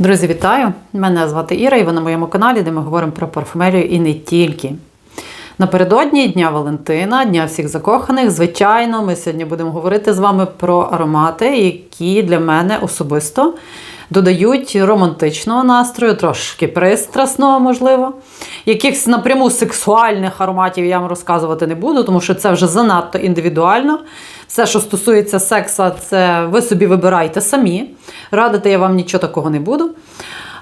Друзі, вітаю! Мене звати Іра, і ви на моєму каналі, де ми говоримо про парфумерію і не тільки. Напередодні Дня Валентина, Дня всіх закоханих. Звичайно, ми сьогодні будемо говорити з вами про аромати, які для мене особисто додають романтичного настрою, трошки пристрасного, можливо. Якихось напряму сексуальних ароматів я вам розказувати не буду, тому що це вже занадто індивідуально. Все, що стосується секса, це ви собі вибирайте самі. Радити я вам нічого такого не буду.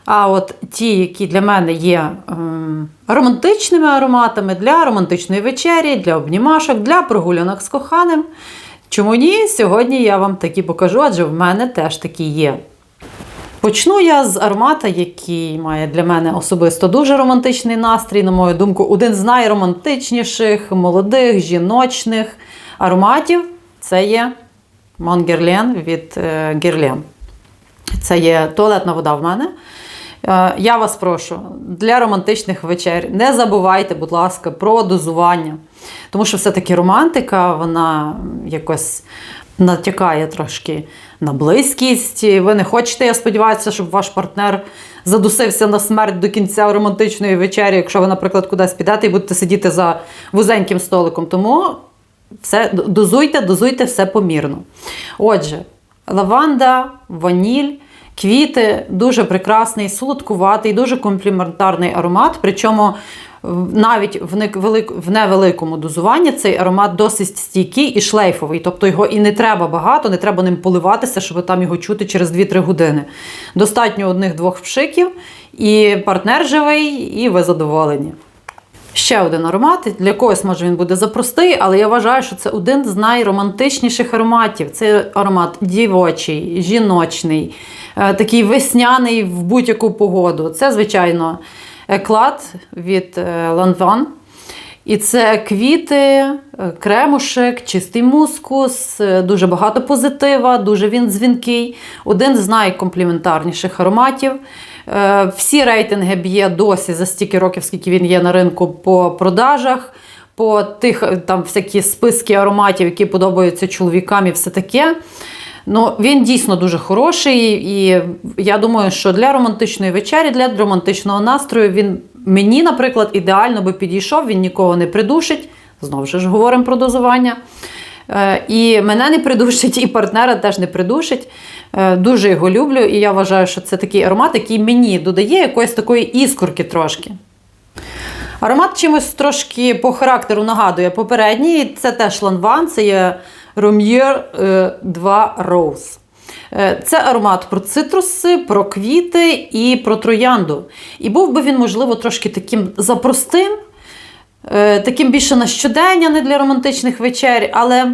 А от ті, які для мене є ем, романтичними ароматами для романтичної вечері, для обнімашок, для прогулянок з коханим. Чому ні? Сьогодні я вам такі покажу, адже в мене теж такі є. Почну я з аромата, який має для мене особисто дуже романтичний настрій, на мою думку, один з найромантичніших, молодих, жіночних ароматів це є Монгерлен від е, Герлен. Це є туалетна вода в мене. Е, Я вас прошу, для романтичних вечер не забувайте, будь ласка, про дозування. Тому що все-таки романтика, вона якось натякає трошки на близькість. Ви не хочете, я сподіваюся, щоб ваш партнер задусився на смерть до кінця романтичної вечері, якщо ви, наприклад, кудись підете і будете сидіти за вузеньким столиком. Тому все, дозуйте, дозуйте все помірно. Отже, лаванда, ваніль. Квіти дуже прекрасний, солодкуватий, дуже компліментарний аромат. Причому навіть в невелик- в невеликому дозуванні цей аромат досить стійкий і шлейфовий. Тобто його і не треба багато, не треба ним поливатися, щоб там його чути через 2-3 години. Достатньо одних-двох пшиків, і партнер живий, і ви задоволені. Ще один аромат. Для когось, може, він буде запростий, але я вважаю, що це один з найромантичніших ароматів. Це аромат дівочий, жіночний, е, такий весняний в будь-яку погоду. Це, звичайно, еклад від е, Ланван. І це квіти, е, кремушек, чистий мускус, е, дуже багато позитива, дуже він дзвінкий. Один з найкомпліментарніших ароматів. Е, Всі рейтинги б'є досі за стільки років, скільки він є на ринку по продажах, по тих е, там всякі списки ароматів, які подобаються чоловікам і все таке. Ну, він дійсно дуже хороший, і я думаю, що для романтичної вечері, для романтичного настрою він мені, наприклад, ідеально би підійшов, він нікого не придушить. Знову ж говоримо про дозування. Е, І мене не придушить, і партнера теж не придушить. Е, Дуже його люблю, і я вважаю, що це такий аромат, який мені додає якоїсь такої іскорки трошки. Аромат чимось трошки по характеру нагадує попередній. Це теж ланван, це є Romier 2 Rose. Е, Це аромат про цитруси, про квіти і про троянду. І був би він, можливо, трошки таким запростим, е, таким більше на щодення, не для романтичних вечер. Але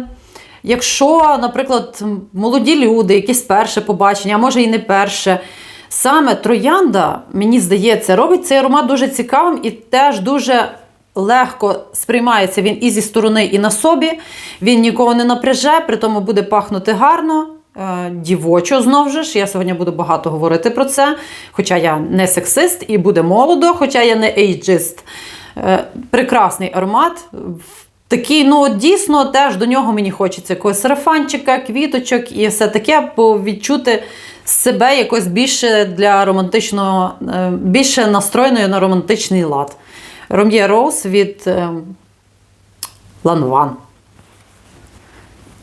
якщо, наприклад, молоді люди, якісь перше побачення, а може і не перше, саме троянда, мені здається, робить цей аромат дуже цікавим і теж дуже. Легко сприймається він і зі сторони, і на собі. Він нікого не напряже, при тому буде пахнути гарно, е, дівочо знову ж. Я сьогодні буду багато говорити про це. Хоча я не сексист і буде молодо, хоча я не ейджист. Е, Прекрасний аромат. Такий, ну дійсно, теж до нього мені хочеться якогось сарафанчика, квіточок і все таке, бо відчути себе якось більше для романтичного, е, більше настроєною на романтичний лад. Ром'є Роуз від е, Ланван.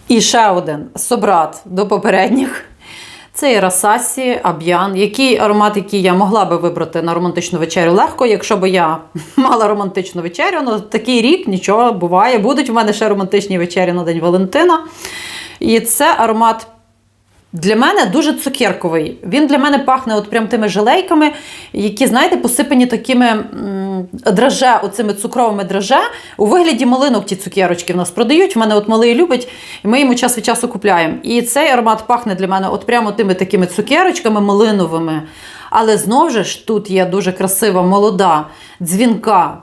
І ще один собрат до попередніх. Це є Расасі, Аб'ян, який аромат, який я могла би вибрати на романтичну вечерю легко, якщо б я мала романтичну вечерю. Ну, такий рік нічого буває. Будуть в мене ще романтичні вечері на День Валентина. І це аромат для мене дуже цукерковий. Він для мене пахне от прям тими желейками, які, знаєте, посипані такими драже, оцими цукровими драже. У вигляді малинок ті цукерочки в нас продають. В мене от малий любить, і ми йому час від часу купляємо. І цей аромат пахне для мене от прямо тими такими цукерочками малиновими. Але знову ж тут є дуже красива, молода, дзвінка.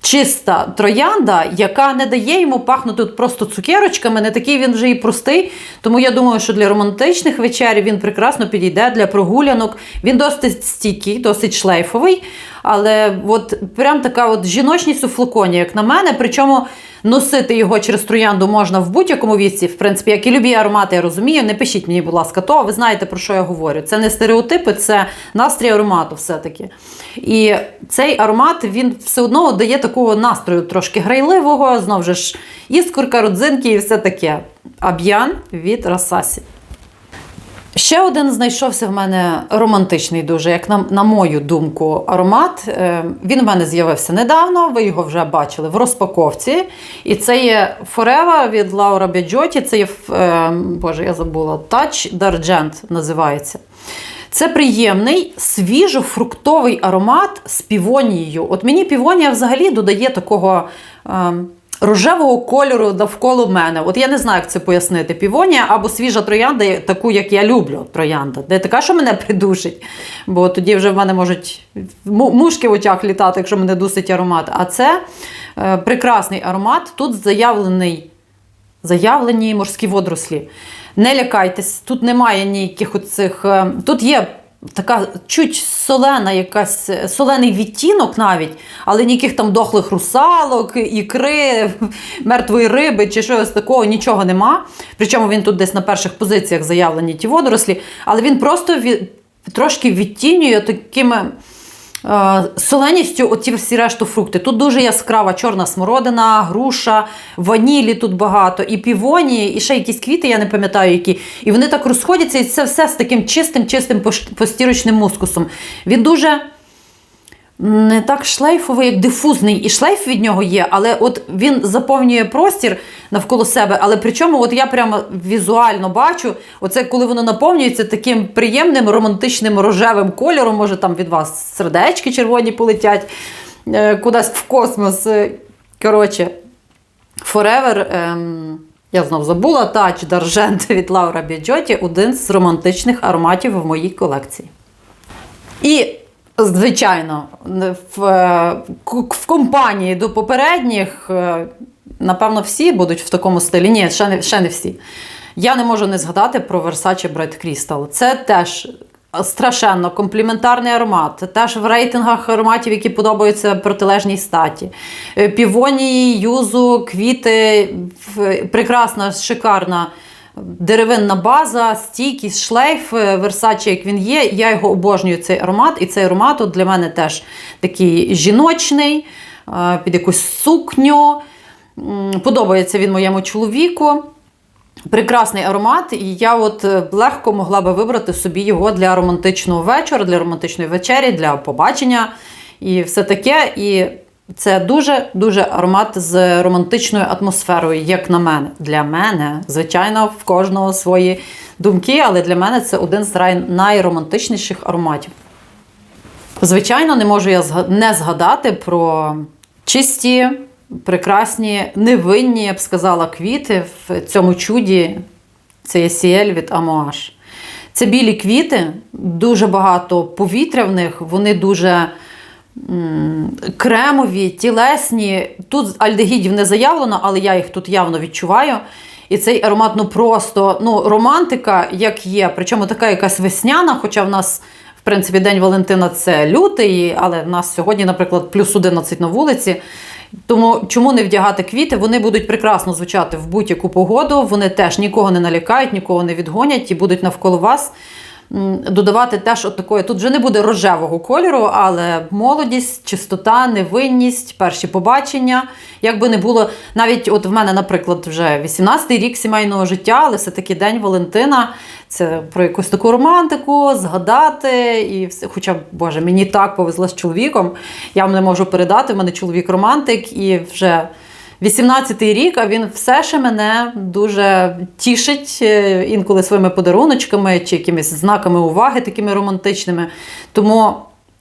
Чиста троянда, яка не дає йому пахнути от просто цукерочками, не такий він вже і простий. Тому я думаю, що для романтичних вечерів він прекрасно підійде для прогулянок. Він досить стійкий, досить шлейфовий. Але от прям така от жіночність у флаконі, як на мене. Причому носити його через троянду можна в будь-якому віці. В принципі, як і любі аромати, я розумію. Не пишіть мені, будь ласка, то ви знаєте про що я говорю. Це не стереотипи, це настрій аромату, все-таки. І цей аромат він все одно дає такого настрою трошки грайливого, знову ж іскорка, родзинки і все таке. Аб'ян від Расасі. Ще один знайшовся в мене романтичний, дуже, як на, на мою думку, аромат. Е, Він в мене з'явився недавно, ви його вже бачили в розпаковці. І це є Forever від Laura Biagiotti. Це є, е, боже, я забула, Touch d'Argent називається. Це приємний, свіжо-фруктовий аромат з півонією. От мені півонія взагалі додає такого. Рожевого кольору довкола мене. От я не знаю, як це пояснити. Півонія або свіжа троянда, таку, як я люблю, троянда. Не така, що мене придушить, бо тоді вже в мене можуть мушки в очах літати, якщо мене дусить аромат. А це е, прекрасний аромат. Тут заявлений заявлені морські водорослі. Не лякайтесь, тут немає ніяких оцих. е, Тут є така чуть солена, якась солений відтінок навіть, але ніяких там дохлих русалок, ікри, мертвої риби чи щось такого, нічого нема. Причому він тут десь на перших позиціях заявлені ті водорослі, але він просто від, трошки відтінює такими. Е, Соленістю, оці всі решту фрукти. Тут дуже яскрава чорна смородина, груша, ванілі тут багато, і півоні, і ще якісь квіти, я не пам'ятаю які. І вони так розходяться, і це все з таким чистим, чистим постірочним мускусом. Він дуже не так шлейфовий, як дифузний, і шлейф від нього є, але от він заповнює простір навколо себе. Але причому, от я прямо візуально бачу, оце коли воно наповнюється таким приємним романтичним рожевим кольором, може там від вас сердечки червоні полетять е, кудись в космос. Е, Коротше, Forever. Ем... Я знов забула Touch d'Argent від Лаура Біджоті один з романтичних ароматів в моїй колекції. І, звичайно, в, е, в компанії до попередніх, е, напевно, всі будуть в такому стилі. Ні, ще не, ще не всі. Я не можу не згадати про Versace Bright Crystal. Це теж страшенно компліментарний аромат. Теж в рейтингах ароматів, які подобаються протилежній статі. Е, Півонії, юзу, квіти, прекрасна, шикарна деревинна база, стійкість, шлейф е, Versace, як він є. Я його обожнюю, цей аромат. І цей аромат от для мене теж такий жіночний, е, під якусь сукню. Подобається він моєму чоловіку. Прекрасний аромат, і я от е, легко могла би вибрати собі його для романтичного вечора, для романтичної вечері, для побачення і все таке. І це дуже-дуже аромат з романтичною атмосферою, як на мене. Для мене, звичайно, в кожного свої думки, але для мене це один з найромантичніших ароматів. Звичайно, не можу я не згадати про чисті, прекрасні, невинні, я б сказала, квіти в цьому чуді. Це є сіель від Амоаш. Це білі квіти, дуже багато повітря в них, вони дуже кремові, тілесні. Тут альдегідів не заявлено, але я їх тут явно відчуваю. І цей аромат ну просто ну, романтика, як є. Причому така якась весняна, хоча в нас, в принципі, День Валентина це лютий, але в нас сьогодні, наприклад, плюс 11 на вулиці. Тому чому не вдягати квіти? Вони будуть прекрасно звучати в будь-яку погоду. Вони теж нікого не налякають, нікого не відгонять і будуть навколо вас. Додавати теж от такої, тут вже не буде рожевого кольору, але молодість, чистота, невинність, перші побачення. Як би не було, навіть от в мене, наприклад, вже 18-й рік сімейного життя, але все-таки День Валентина. Це про якусь таку романтику, згадати. І все. Хоча, Боже, мені так повезло з чоловіком. Я вам не можу передати. в мене чоловік романтик, і вже 18-й рік, а він все ще мене дуже тішить е, інколи своїми подаруночками чи якимись знаками уваги, такими романтичними. Тому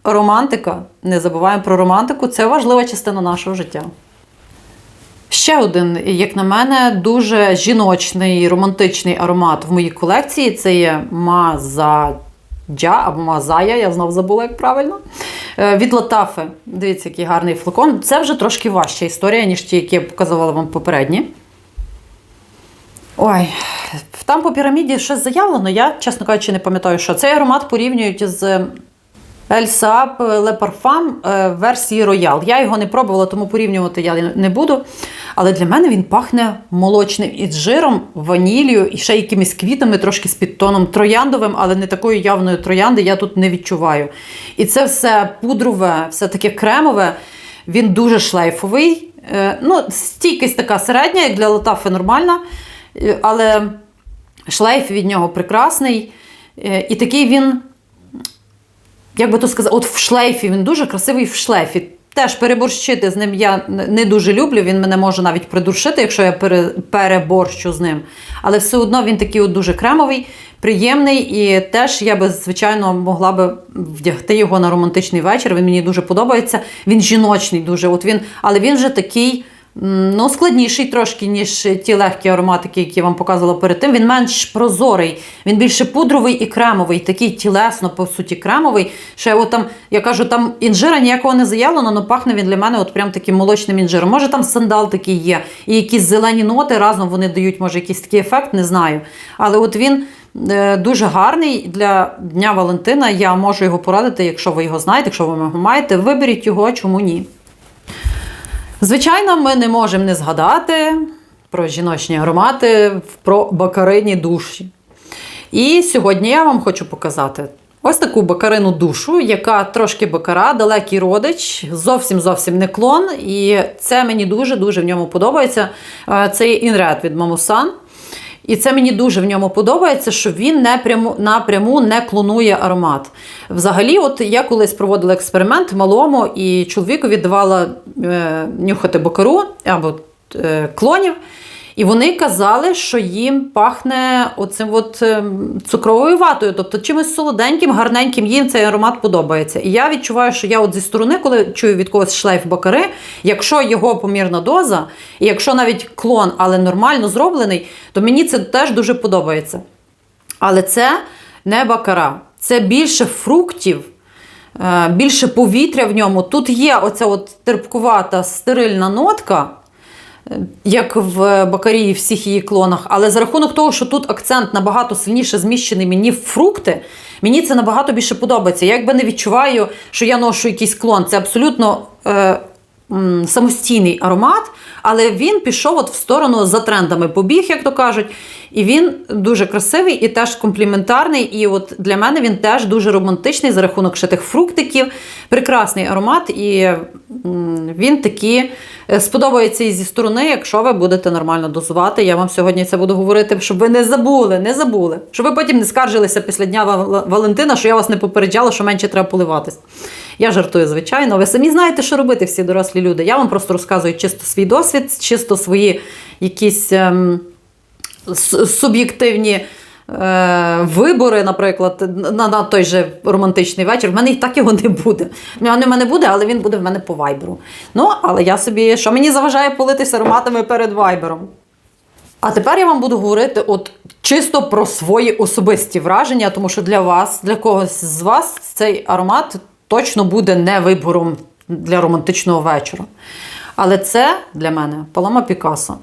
романтика, не забуваємо про романтику, це важлива частина нашого життя. Ще один, як на мене, дуже жіночний романтичний аромат в моїй колекції це є Мазаджа або Мазая, я знов забула, як правильно. Е, Від Латафи. Дивіться, який гарний флакон. Це вже трошки важча історія, ніж ті, які я показувала вам попередні. Ой, там по піраміді щось заявлено, я, чесно кажучи, не пам'ятаю, що. Цей аромат порівнюють з Ельсап Le Parfum е, версії Royal. Я його не пробувала, тому порівнювати я не буду. Але для мене він пахне молочним із жиром, ванілью і ще якимись квітами, трошки з підтоном трояндовим, але не такою явною троянди я тут не відчуваю. І це все пудрове, все таке кремове. Він дуже шлейфовий. Е, Ну, стійкість така середня, як для латафи нормальна. Е, Але шлейф від нього прекрасний. Е, І такий він як би то сказати, от в шлейфі він дуже красивий в шлейфі. Теж переборщити з ним я не дуже люблю. Він мене може навіть придушити, якщо я переборщу з ним. Але все одно він такий от дуже кремовий, приємний. І теж я би, звичайно, могла би вдягти його на романтичний вечір. Він мені дуже подобається. Він жіночний дуже. От він, Але він же такий. Ну, складніший трошки, ніж ті легкі ароматики, які я вам показувала перед тим. Він менш прозорий, він більше пудровий і кремовий, такий тілесно, по суті, кремовий. Ще от там, я кажу, там інжира ніякого не заявлено, але пахне він для мене от прям таким молочним інжиром. Може, там сандал такий є, і якісь зелені ноти разом вони дають, може, якийсь такий ефект, не знаю. Але от він. е, Дуже гарний для Дня Валентина. Я можу його порадити, якщо ви його знаєте, якщо ви його маєте, виберіть його, чому ні. Звичайно, ми не можемо не згадати про жіночні аромати, про бакарині душі. І сьогодні я вам хочу показати ось таку бакарину душу, яка трошки бакара, далекий родич, зовсім зовсім не клон. І це мені дуже-дуже в ньому подобається. Е, Це інред від Мамусан. І це мені дуже в ньому подобається, що він не пряму, напряму не клонує аромат. Взагалі, от я колись проводила експеримент малому, і чоловікові давала е, нюхати бокару або е, клонів. І вони казали, що їм пахне оцим от ем, цукровою ватою, тобто чимось солоденьким, гарненьким їм цей аромат подобається. І я відчуваю, що я от зі сторони, коли чую від когось шлейф бакари, якщо його помірна доза, і якщо навіть клон, але нормально зроблений, то мені це теж дуже подобається. Але це не бакара, це більше фруктів. е, Більше повітря в ньому. Тут є оця от терпкувата стерильна нотка, як в Бакарії в всіх її клонах. Але за рахунок того, що тут акцент набагато сильніше зміщений мені в фрукти, мені це набагато більше подобається. Я якби не відчуваю, що я ношу якийсь клон. Це абсолютно е, самостійний аромат, але він пішов от в сторону за трендами, побіг, як то кажуть. І він дуже красивий і теж компліментарний. І от для мене він теж дуже романтичний за рахунок ще тих фруктиків. Прекрасний аромат, і він такі е, сподобається і зі сторони, якщо ви будете нормально дозувати. Я вам сьогодні це буду говорити, щоб ви не забули, не забули. Щоб ви потім не скаржилися після Дня Валентина, що я вас не попереджала, що менше треба поливатись. Я жартую, звичайно. Ви самі знаєте, що робити, всі дорослі люди. Я вам просто розказую чисто свій досвід, чисто свої якісь ем, суб'єктивні. Е, вибори, наприклад, на, на той же романтичний вечір. В мене і так його не буде. В в мене буде, але він буде в мене по вайберу. Ну, але я собі, що мені заважає политися ароматами перед вайбером. А тепер я вам буду говорити от чисто про свої особисті враження, тому що для вас, для когось з вас, цей аромат точно буде не вибором для романтичного вечора. Але це для мене Палома Пікассо.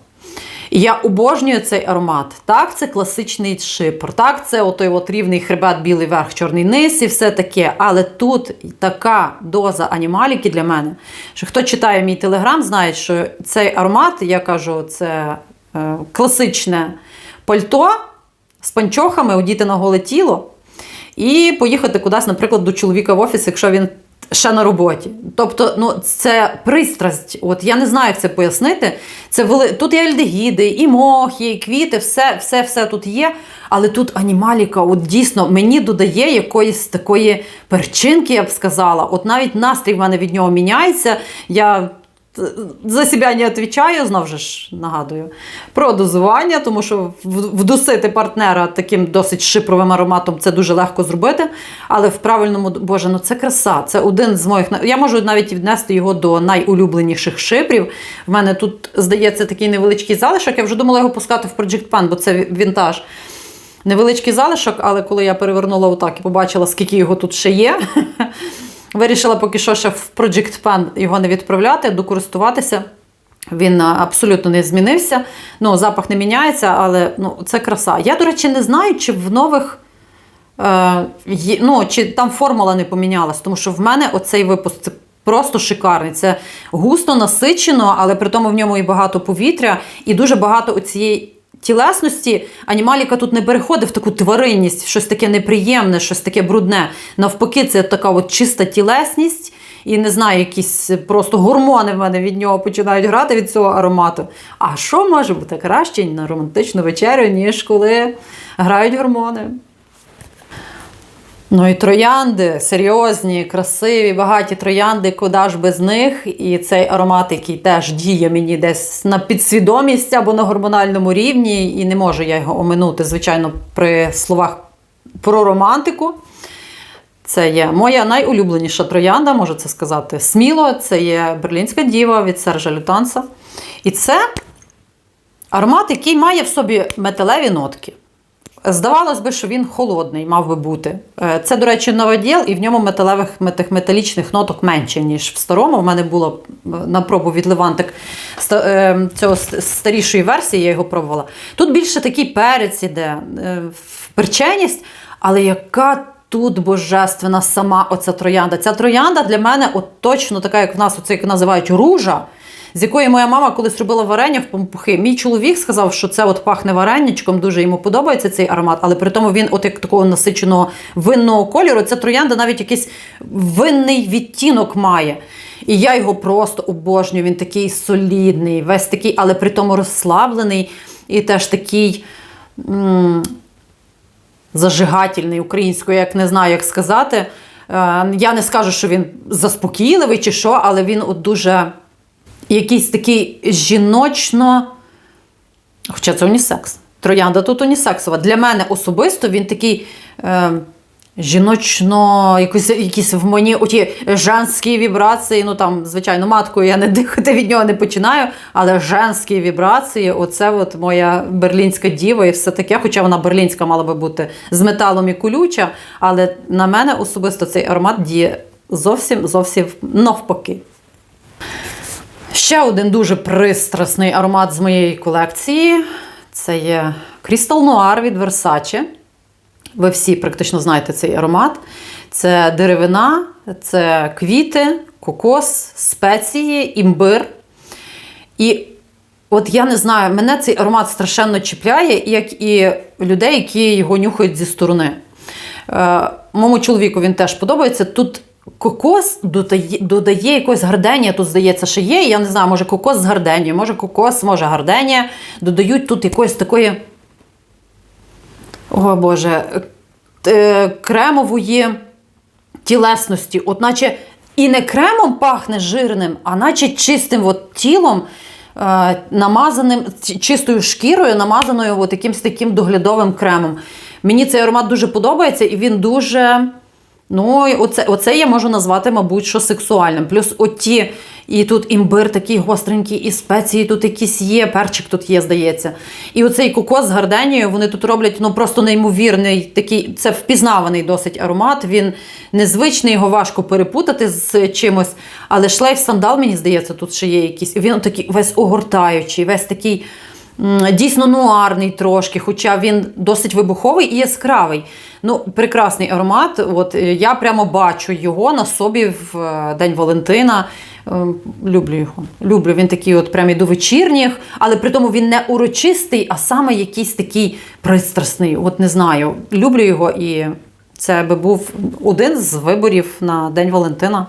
Я обожнюю цей аромат. Так, це класичний шипр, так, це отой от рівний хребет, білий верх, чорний низ і все таке. Але тут така доза анімаліки для мене, що хто читає мій телеграм, знає, що цей аромат, я кажу, це е, класичне пальто з панчохами, одіти на голе тіло, і поїхати кудись, наприклад, до чоловіка в офіс, якщо він ще на роботі. Тобто, ну, це пристрасть. От я не знаю, як це пояснити. Це вели... Тут і альдегіди, і мохи, і квіти, все, все, все тут є. Але тут анімаліка, от дійсно, мені додає якоїсь такої перчинки, я б сказала. От навіть настрій в мене від нього міняється. Я за себе не відповідаю, знов ж нагадую, про дозування, тому що вдусити партнера таким досить шипровим ароматом це дуже легко зробити. Але в правильному, боже, ну це краса. Це один з моїх. Я можу навіть віднести його до найулюбленіших шипрів. В мене тут, здається, такий невеличкий залишок. Я вже думала його пускати в Project Pan, бо це вінтаж. Невеличкий залишок, але коли я перевернула отак і побачила, скільки його тут ще є. Вирішила поки що ще в Project Pen його не відправляти, докористуватися. Він абсолютно не змінився. Ну, запах не міняється, але ну, це краса. Я, до речі, не знаю, чи в нових Е, ну, чи там формула не помінялась, тому що в мене оцей випуск це просто шикарний. Це густо насичено, але при тому в ньому і багато повітря, і дуже багато оцієї тілесності. Анімаліка тут не переходить в таку тваринність, щось таке неприємне, щось таке брудне. Навпаки, це така от чиста тілесність. І не знаю, якісь просто гормони в мене від нього починають грати від цього аромату. А що може бути краще на романтичну вечерю, ніж коли грають гормони? Ну і троянди серйозні, красиві, багаті троянди, куди ж без них. І цей аромат, який теж діє мені десь на підсвідомість або на гормональному рівні, і не можу я його оминути, звичайно, при словах про романтику. Це є моя найулюбленіша троянда, можу це сказати сміло. Це є берлінська діва від Сержа Лютанса. І це аромат, який має в собі металеві нотки. Здавалось би, що він холодний, мав би бути. Е, Це, до речі, новоділ, і в ньому металевих металічних ноток менше, ніж в старому. У мене було е, на пробу від Левантик е, цього старішої версії, я його пробувала. Тут більше такий перець іде, в перченість, але яка тут божественна сама оця троянда. Ця троянда для мене от точно така, як в нас оце як називають ружа з якої моя мама колись робила варення в пампухи. Мій чоловік сказав, що це от пахне вареннячком, дуже йому подобається цей аромат, але при тому він, от як такого насиченого винного кольору, ця троянда навіть якийсь винний відтінок має. І я його просто обожнюю. Він такий солідний, весь такий, але при тому розслаблений і теж такий. м, зажигательний українською, як не знаю, як сказати. Е, Я не скажу, що він заспокійливий чи що, але він от дуже якийсь такий жіночно. Хоча це унісекс. Троянда тут унісексова. Для мене особисто він такий. Е, Жіночно, якось, якісь в мені оті женські вібрації. Ну там, звичайно, маткою я не дихати від нього не починаю, але женські вібрації оце от моя берлінська діва і все таке. Хоча вона берлінська мала би бути з металом і колюча. Але на мене особисто цей аромат діє зовсім зовсім навпаки. Ще один дуже пристрасний аромат з моєї колекції. Це є Crystal Noir від Versace. Ви всі практично знаєте цей аромат. Це деревина, це квіти, кокос, спеції, імбир. І от я не знаю, мене цей аромат страшенно чіпляє, як і людей, які його нюхають зі сторони. Е, моєму чоловіку він теж подобається. Тут кокос додає, додає якось гарденія, тут здається, що є. Я не знаю, може кокос з гарденією, може кокос, може гарденія. Додають тут якоїсь такої. О Боже, е, кремової тілесності, от наче і не кремом пахне жирним, а наче чистим от тілом, е, намазаним чистою шкірою, намазаною от якимсь таким доглядовим кремом. Мені цей аромат дуже подобається, і він дуже. Ну, оце, оце я можу назвати, мабуть, що сексуальним. Плюс оті, і тут імбир такий гостренький, і спеції тут якісь є, перчик тут є, здається. І оцей кокос з гарденією, вони тут роблять ну, просто неймовірний такий, це впізнаваний досить аромат. Він незвичний, його важко перепутати з чимось. Але шлейф сандал, мені здається, тут ще є якийсь. Він такий весь огортаючий, весь такий. Дійсно нуарний трошки, хоча він досить вибуховий і яскравий. Ну, прекрасний аромат. От е, я прямо бачу його на собі в е, День Валентина. Е, Люблю його. Люблю. Він такий, от прям і до вечірніх, але при тому він не урочистий, а саме якийсь такий пристрасний. От не знаю. Люблю його, і це би був один з виборів на День Валентина.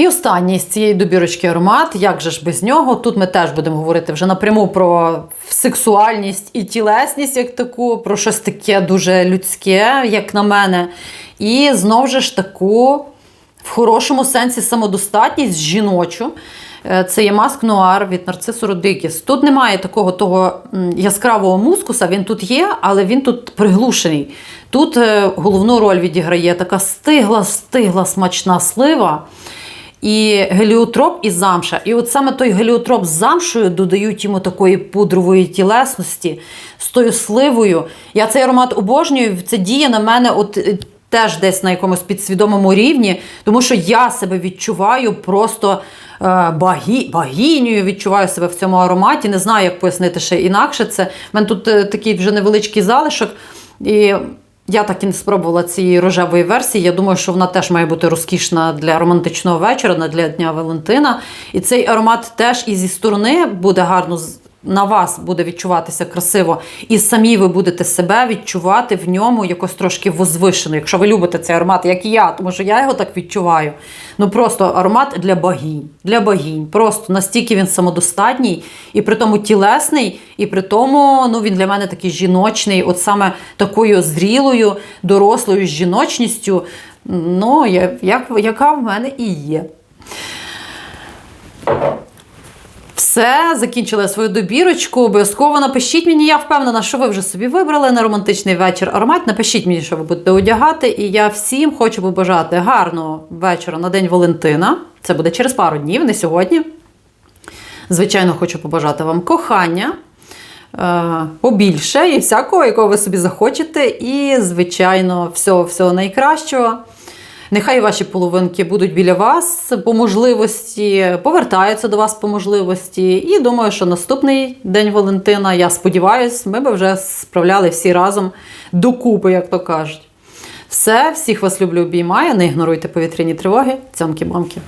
І останній з цієї добірочки аромат, як же ж без нього? Тут ми теж будемо говорити вже напряму про сексуальність і тілесність, як таку, про щось таке дуже людське, як на мене. І знову ж таку, в хорошому сенсі, самодостатність жіночу. Е, Це є маск нуар від нарцису Родрігес. Тут немає такого того яскравого мускуса, він тут є, але він тут приглушений. Тут е, головну роль відіграє така стигла, стигла смачна слива. І геліотроп і замша. І от саме той геліотроп з замшою додають йому такої пудрової тілесності з тою сливою. Я цей аромат обожнюю. Це діє на мене от е, теж десь на якомусь підсвідомому рівні, тому що я себе відчуваю просто е, багі, багінею, відчуваю себе в цьому ароматі. Не знаю, як пояснити ще інакше це. У мене тут е, такий вже невеличкий залишок. І Я так і не спробувала цієї рожевої версії. Я думаю, що вона теж має бути розкішна для романтичного вечора, для Дня Валентина. І цей аромат теж і зі сторони буде гарно на вас буде відчуватися красиво, і самі ви будете себе відчувати в ньому якось трошки возвишено. Якщо ви любите цей аромат, як і я, тому що я його так відчуваю. Ну просто аромат для богінь. Для богінь. Просто настільки він самодостатній, і при тому тілесний, і при тому ну, він для мене такий жіночний, от саме такою зрілою, дорослою жіночністю, ну, я- як, яка в мене і є. Все, закінчила свою добірочку. Обов'язково напишіть мені. Я впевнена, що ви вже собі вибрали на романтичний вечір аромат. Напишіть мені, що ви будете одягати. І я всім хочу побажати гарного вечора на День Валентина. Це буде через пару днів, не сьогодні. Звичайно, хочу побажати вам кохання. е, Побільше і всякого, якого ви собі захочете. І, звичайно, всього, всього найкращого. Нехай ваші половинки будуть біля вас по можливості, повертаються до вас по можливості. І думаю, що наступний день Валентина, я сподіваюся, ми би вже справляли всі разом докупи, як то кажуть. Все, всіх вас люблю, обіймаю. Не ігноруйте повітряні тривоги. Цьомки-мамки.